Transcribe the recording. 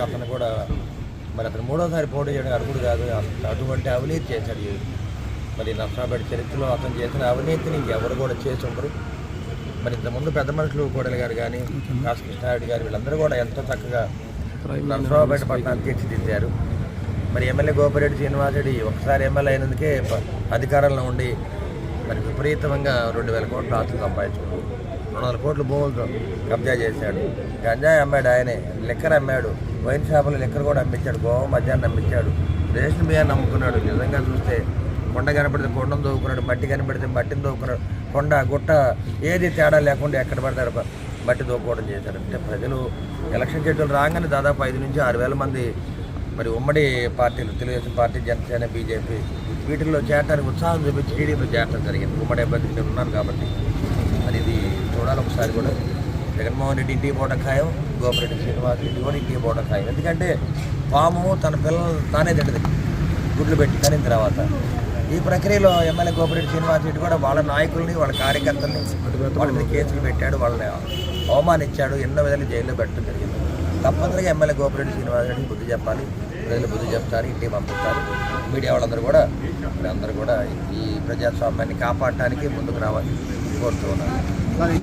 అతను కూడా మరి అతను మూడోసారి పోటీ చేయడం అర్హుడు కాదు. అటువంటి అవినీతి చేశాడు మరి నర్సాపేట చరిత్రలో అతను చేసిన అవినీతిని ఎవరు కూడా చేసి ఉండరు. మరి ఇంతకుముందు పెద్ద మనుషులు కోడలి గారు కానీ కాసు కృష్ణారెడ్డి గారు వీళ్ళందరూ కూడా ఎంతో చక్కగా నర్సరావుపేట పట్టణాన్ని తీర్చిదిద్దారు. మరి ఎమ్మెల్యే గోపిరెడ్డి శ్రీనివాసరెడ్డి ఒకసారి ఎమ్మెల్యే అయినందుకే ప- అధికారంలో ఉండి మరి విపరీతంగా రెండు వేల కోట్లు ఆస్తులు సంపాదించుకున్నారు. రెండు వందల కోట్ల భూములతో కబ్జా చేశాడు. గంజాయి అమ్మాడు ఆయనే. లిక్కర్ అమ్మాడు. వైన్ షాపులో లిక్కర్ కూడా అమ్మించాడు. గోవా మద్యాన్ని అమ్మించాడు. రేషన్ బియ్యాన్ని అమ్ముకున్నాడు. నిజంగా చూస్తే కొండ కనపడితే కొండను దోవుకున్నాడు మట్టి కనపడితే మట్టిని దోవుకున్నాడు కొండ గుట్ట ఏది తేడా లేకుండా ఎక్కడ పడతాడు మట్టి దోపుకోవడం చేశాడు. అంటే ప్రజలు ఎలక్షన్ షెడ్యూల్ రాగానే దాదాపు ఐదు నుంచి ఆరు వేల మంది మరి ఉమ్మడి పార్టీలు తెలుగుదేశం పార్టీ జనసేన బీజేపీ వీటిల్లో చేరడానికి ఉత్సాహం చూపించి టీడీపీ చేరడం జరిగింది. ఉమ్మడి అభ్యర్థి ఉన్నారు కాబట్టి. అనేది చూడాలి ఒకసారి కూడా. జగన్మోహన్ రెడ్డి ఇంటికి పోవడం ఖాయం గోపరెడ్డి శ్రీనివాస్ రెడ్డి కూడా ఇంటికి పోవడం ఖాయం. ఎందుకంటే పాము తన పిల్లలు తానే తింటది గుడ్లు పెట్టి కనిన తర్వాత. ఈ ప్రక్రియలో ఎమ్మెల్యే గోపిరెడ్డి శ్రీనివాస్ రెడ్డి కూడా వాళ్ళ నాయకుల్ని వాళ్ళ కార్యకర్తల్ని వాళ్ళ మీద కేసులు పెట్టాడు వాళ్ళని అవమానించాడు ఎన్నో విధాలు జైల్లో పెట్టడం జరిగింది. తప్పనిసరిగా ఎమ్మెల్యే గోపిరెడ్డి శ్రీనివాస్ రెడ్డికి బుద్ధి చెప్పాలి. ప్రజలు బుద్ధి చెప్తారు ఇంటికి పంపిస్తారు మీడియా వాళ్ళందరూ కూడా అందరూ కూడా ఈ ప్రజాస్వామ్యాన్ని కాపాడటానికి ముందుకు రావాలి. కోరుతూ ఉన్నారు